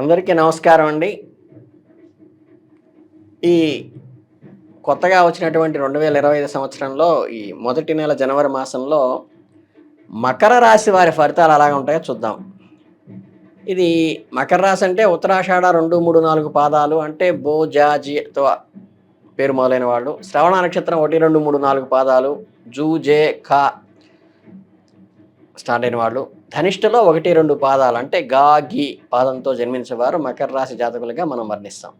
అందరికీ నమస్కారం అండి. ఈ కొత్తగా వచ్చినటువంటి రెండు వేల ఇరవై ఐదు సంవత్సరంలో ఈ మొదటి నెల జనవరి మాసంలో మకర రాశి వారి ఫలితాలు అలాగ ఉంటాయో చూద్దాం. ఇది మకర రాశి అంటే ఉత్తరాషాఢ రెండు మూడు నాలుగు పాదాలు అంటే బో పేరు మొదలైన వాళ్ళు. శ్రవణ నక్షత్రం ఒకటి రెండు మూడు నాలుగు పాదాలు. జూ జే ఖా స్టార్ట్ అయిన వాళ్ళు. ధనిష్టలో ఒకటి రెండు పాదాలు అంటే గా గి పాదంతో జన్మించేవారు మకర రాశి జాతకులుగా మనం వర్ణిస్తాం.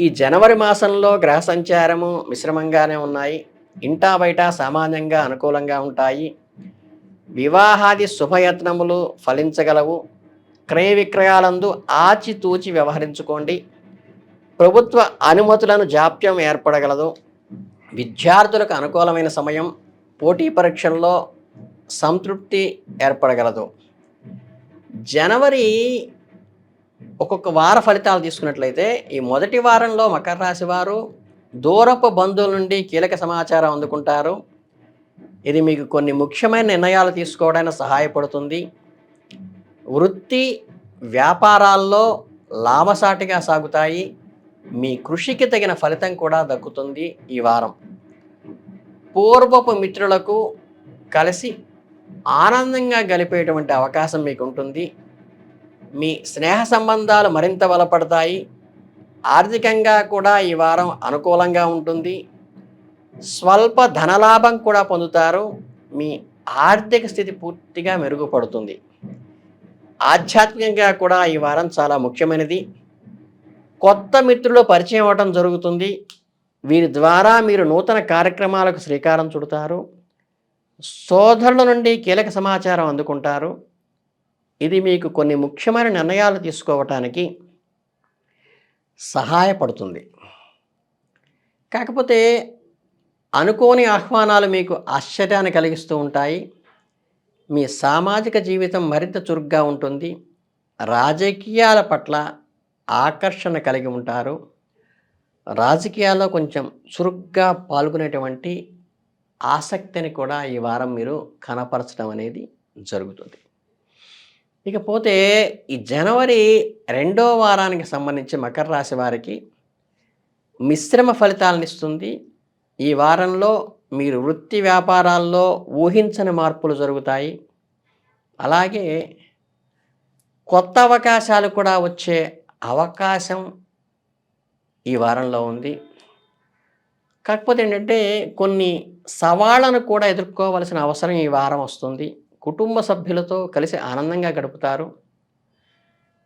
ఈ జనవరి మాసంలో గ్రహ సంచారము మిశ్రమంగానే ఉన్నాయి. ఇంటా బయట సామాన్యంగా అనుకూలంగా ఉంటాయి. వివాహాది శుభయత్నములు ఫలించగలవు. క్రయ విక్రయాలందు ఆచితూచి వ్యవహరించుకోండి. ప్రభుత్వ అనుమతులను జాప్యం ఏర్పడగలదు. విద్యార్థులకు అనుకూలమైన సమయం. పోటీ పరీక్షల్లో సంతృప్తి ఏర్పడగలదు. జనవరి ఒక్కొక్క వార ఫలితాలు తీసుకున్నట్లయితే ఈ మొదటి వారంలో మకర రాశి వారు దూరపు బంధువుల నుండి కీలక సమాచారం అందుకుంటారు. ఇది మీకు కొన్ని ముఖ్యమైన నిర్ణయాలు తీసుకోవడానికి సహాయపడుతుంది. వృత్తి వ్యాపారాల్లో లాభసాటిగా సాగుతాయి. మీ కృషికి తగిన ఫలితం కూడా దక్కుతుంది ఈ వారం. పూర్వపు మిత్రులకు కలిసి ఆనందంగా గలిపేటువంటి అవకాశం మీకు ఉంటుంది మీ స్నేహ సంబంధాలు మరింత బలపడతాయి. ఆర్థికంగా కూడా ఈ వారం అనుకూలంగా ఉంటుంది. స్వల్ప ధనలాభం కూడా పొందుతారు. మీ ఆర్థిక స్థితి పూర్తిగా మెరుగుపడుతుంది. ఆధ్యాత్మికంగా కూడా ఈ వారం చాలా ముఖ్యమైనది. కొత్త మిత్రులు పరిచయం అవ్వటం జరుగుతుంది. వీరి ద్వారా మీరు నూతన కార్యక్రమాలకు శ్రీకారం చుడతారు. సోదరుల నుండి కీలక సమాచారం అందుకుంటారు. ఇది మీకు కొన్ని ముఖ్యమైన నిర్ణయాలు తీసుకోవటానికి సహాయపడుతుంది. కాకపోతే అనుకోని ఆహ్వానాలు మీకు ఆశ్చర్యాన్ని కలిగిస్తూ ఉంటాయి. మీ సామాజిక జీవితం మరింత చురుగ్గా ఉంటుంది. రాజకీయాల పట్ల ఆకర్షణ కలిగి ఉంటారు. రాజకీయాల్లో కొంచెం చురుగ్గా పాల్గొనేటువంటి ఆసక్తిని కూడా ఈ వారం మీరు కనపరచడం అనేది జరుగుతుంది. ఇకపోతే ఈ జనవరి రెండో వారానికి సంబంధించి మకర రాశి వారికి మిశ్రమ ఫలితాలను ఇస్తుంది. ఈ వారంలో మీరు వృత్తి వ్యాపారాల్లో ఊహించని మార్పులు జరుగుతాయి. అలాగే కొత్త అవకాశాలు కూడా వచ్చే అవకాశం ఈ వారంలో ఉంది. కాకపోతే ఏంటంటే కొన్ని సవాళ్ళను కూడా ఎదుర్కోవలసిన అవసరం ఈ వారం వస్తుంది. కుటుంబ సభ్యులతో కలిసి ఆనందంగా గడుపుతారు.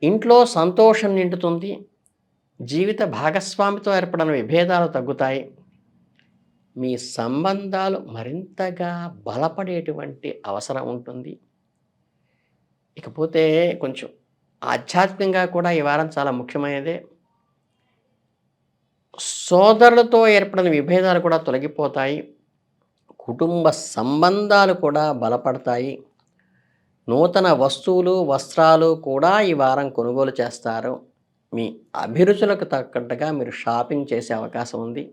ఇంట్లో సంతోషం నిండుతుంది. జీవిత భాగస్వామితో ఏర్పడిన విభేదాలు తగ్గుతాయి. మీ సంబంధాలు మరింతగా బలపడేటువంటి అవసరం ఉంటుంది. ఇకపోతే కొంచెం ఆధ్యాత్మికంగా కూడా ఈ వారం చాలా ముఖ్యమైనదే. సోదరులతో ఏర్పడిన విభేదాలు కూడా తొలగిపోతాయి. కుటుంబ సంబంధాలు కూడా బలపడతాయి. నూతన వస్తువులు వస్త్రాలు కూడా ఈ వారం కొనుగోలు చేస్తారు. మీ అభిరుచులకు తగ్గట్టుగా మీరు షాపింగ్ చేసే అవకాశం ఉంది.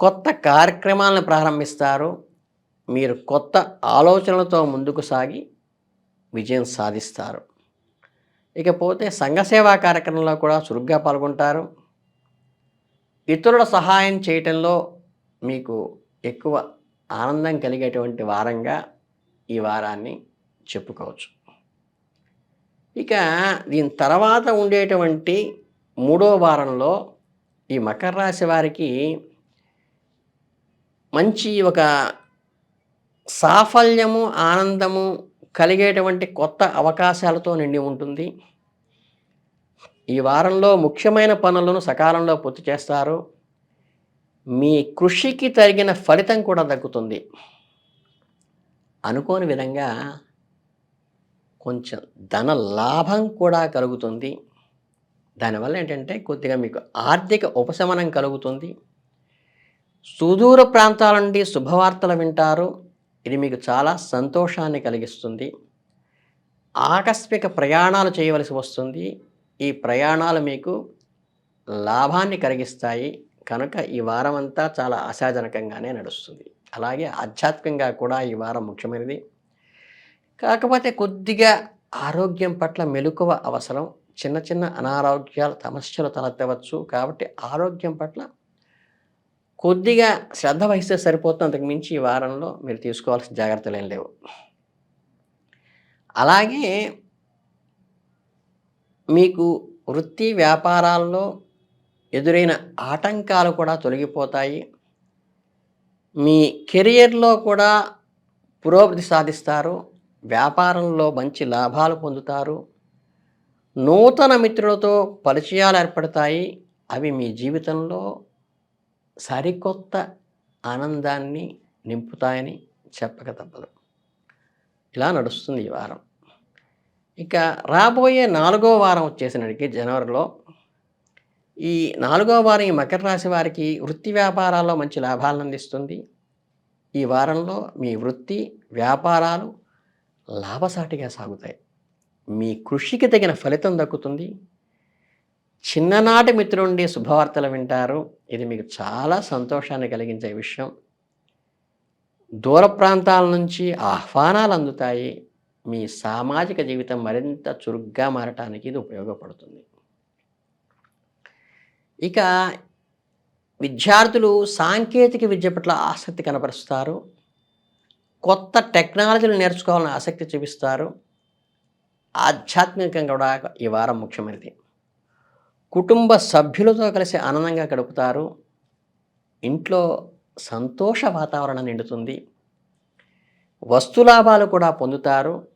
కొత్త కార్యక్రమాలను ప్రారంభిస్తారు. మీరు కొత్త ఆలోచనలతో ముందుకు సాగి విజయం సాధిస్తారు. ఇకపోతే సంఘసేవా కార్యక్రమంలో కూడా చురుగ్గా పాల్గొంటారు. ఇతరుల సహాయం చేయటంలో మీకు ఎక్కువ ఆనందం కలిగేటువంటి వారంగా ఈ వారాన్ని చెప్పుకోవచ్చు. ఇక దీని తర్వాత ఉండేటువంటి మూడో వారంలో ఈ మకర రాశి వారికి మంచి ఒక సాఫల్యము ఆనందము కలిగేటువంటి కొత్త అవకాశాలతో నిండి ఉంటుంది. ఈ వారంలో ముఖ్యమైన పనులను సకాలంలో పూర్తి చేస్తారు. మీ కృషికి తగిన ఫలితం కూడా దక్కుతుంది. అనుకోని విధంగా కొంచెం ధన లాభం కూడా కలుగుతుంది. దానివల్ల ఏంటంటే కొద్దిగా మీకు ఆర్థిక ఉపశమనం కలుగుతుంది. సుదూర ప్రాంతాల నుండి శుభవార్తలు వింటారు. ఇది మీకు చాలా సంతోషాన్ని కలిగిస్తుంది. ఆకస్మిక ప్రయాణాలు చేయవలసి వస్తుంది. ఈ ప్రయాణాలు మీకు లాభాన్ని కలిగిస్తాయి. కనుక ఈ వారం అంతా చాలా ఆశాజనకంగానే నడుస్తుంది. అలాగే ఆధ్యాత్మికంగా కూడా ఈ వారం ముఖ్యమైనది. కాకపోతే కొద్దిగా ఆరోగ్యం పట్ల మెలకువ అవసరం. చిన్న చిన్న అనారోగ్యాలు సమస్యలు తలెత్తవచ్చు. కాబట్టి ఆరోగ్యం పట్ల కొద్దిగా శ్రద్ధ వహిస్తే సరిపోతున్నంతకు మించి ఈ వారంలో మీరు తీసుకోవాల్సిన జాగ్రత్తలు ఏం లేవు. అలాగే మీకు వృత్తి వ్యాపారాల్లో ఎదురైన ఆటంకాలు కూడా తొలగిపోతాయి. మీ కెరియర్లో కూడా పురోగతి సాధిస్తారు. వ్యాపారంలో మంచి లాభాలు పొందుతారు. నూతన మిత్రులతో పరిచయాలు ఏర్పడతాయి. అవి మీ జీవితంలో సరికొత్త ఆనందాన్ని నింపుతాయని చెప్పక తప్పదు. ఇలా నడుస్తుంది ఈ వారం. ఇక రాబోయే నాలుగో వారం వచ్చేసినడికి జనవరిలో ఈ నాలుగో వారం ఈ మకర రాశి వారికి వృత్తి వ్యాపారాల్లో మంచి లాభాలను అందిస్తుంది. ఈ వారంలో మీ వృత్తి వ్యాపారాలు లాభసాటిగా సాగుతాయి. మీ కృషికి తగిన ఫలితం దక్కుతుంది. చిన్ననాటి మిత్రుండి శుభవార్తలు వింటారు. ఇది మీకు చాలా సంతోషాన్ని కలిగించే విషయం. దూర ప్రాంతాల నుంచి ఆహ్వానాలు అందుతాయి. మీ సామాజిక జీవితం మరింత చురుగ్గా మారటానికి ఇది ఉపయోగపడుతుంది. ఇక విద్యార్థులు సాంకేతిక విద్య పట్ల ఆసక్తి కనపరుస్తారు. కొత్త టెక్నాలజీలు నేర్చుకోవాలని ఆసక్తి చూపిస్తారు. ఆధ్యాత్మికంగా కూడా ఈ వారం ముఖ్యమైనది. కుటుంబ సభ్యులతో కలిసి ఆనందంగా గడుపుతారు. ఇంట్లో సంతోష వాతావరణం నిండుతుంది. వస్తులాభాలు కూడా పొందుతారు.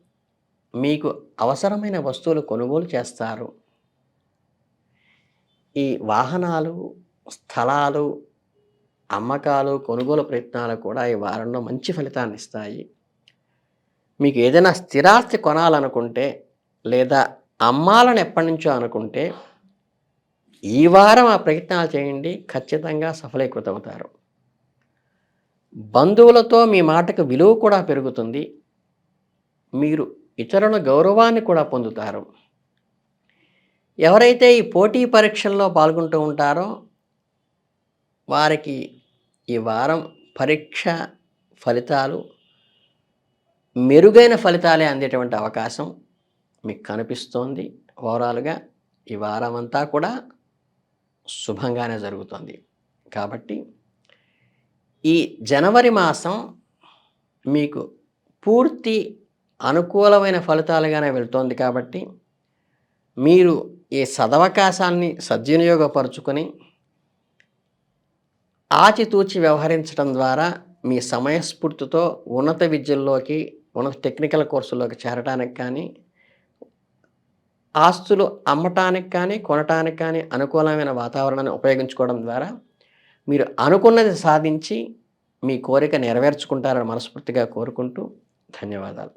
మీకు అవసరమైన వస్తువులు కొనుగోలు చేస్తారు. ఈ వాహనాలు స్థలాలు అమ్మకాలు కొనుగోలు ప్రయత్నాలు కూడా ఈ వారంలో మంచి ఫలితాన్ని ఇస్తాయి. మీకు ఏదైనా స్థిరాస్తి కొనాలనుకుంటే లేదా అమ్మాలని ఎప్పటి నుంచో అనుకుంటే ఈ వారం ఆ ప్రయత్నాలు చేయండి ఖచ్చితంగా సఫలీకృతమవుతారు. బంధువులతో మీ మాటకు విలువ కూడా పెరుగుతుంది. మీరు ఇతరుల గౌరవాన్ని కూడా పొందుతారు. ఎవరైతే ఈ పోటీ పరీక్షల్లో పాల్గొంటూ ఉంటారో వారికి ఈ వారం పరీక్ష ఫలితాలు మెరుగైన ఫలితాలే అందేటువంటి అవకాశం మీకు కనిపిస్తోంది. ఓవరాల్గా ఈ వారం అంతా కూడా శుభంగానే జరుగుతుంది. కాబట్టి ఈ జనవరి మాసం మీకు పూర్తి అనుకూలమైన ఫలితాలుగానే వెళ్తోంది కాబట్టి మీరు ఈ సదవకాశాన్ని సద్వినియోగపరుచుకొని ఆచితూచి వ్యవహరించడం ద్వారా మీ సమయస్ఫూర్తితో ఉన్నత విద్యల్లోకి ఉన్నత టెక్నికల్ కోర్సుల్లోకి చేరడానికి కానీ ఆస్తులు అమ్మటానికి కానీ కొనటానికి కానీ అనుకూలమైన వాతావరణాన్ని ఉపయోగించుకోవడం ద్వారా మీరు అనుకున్నది సాధించి మీ కోరిక నెరవేర్చుకుంటారని మనస్ఫూర్తిగా కోరుకుంటూ ధన్యవాదాలు.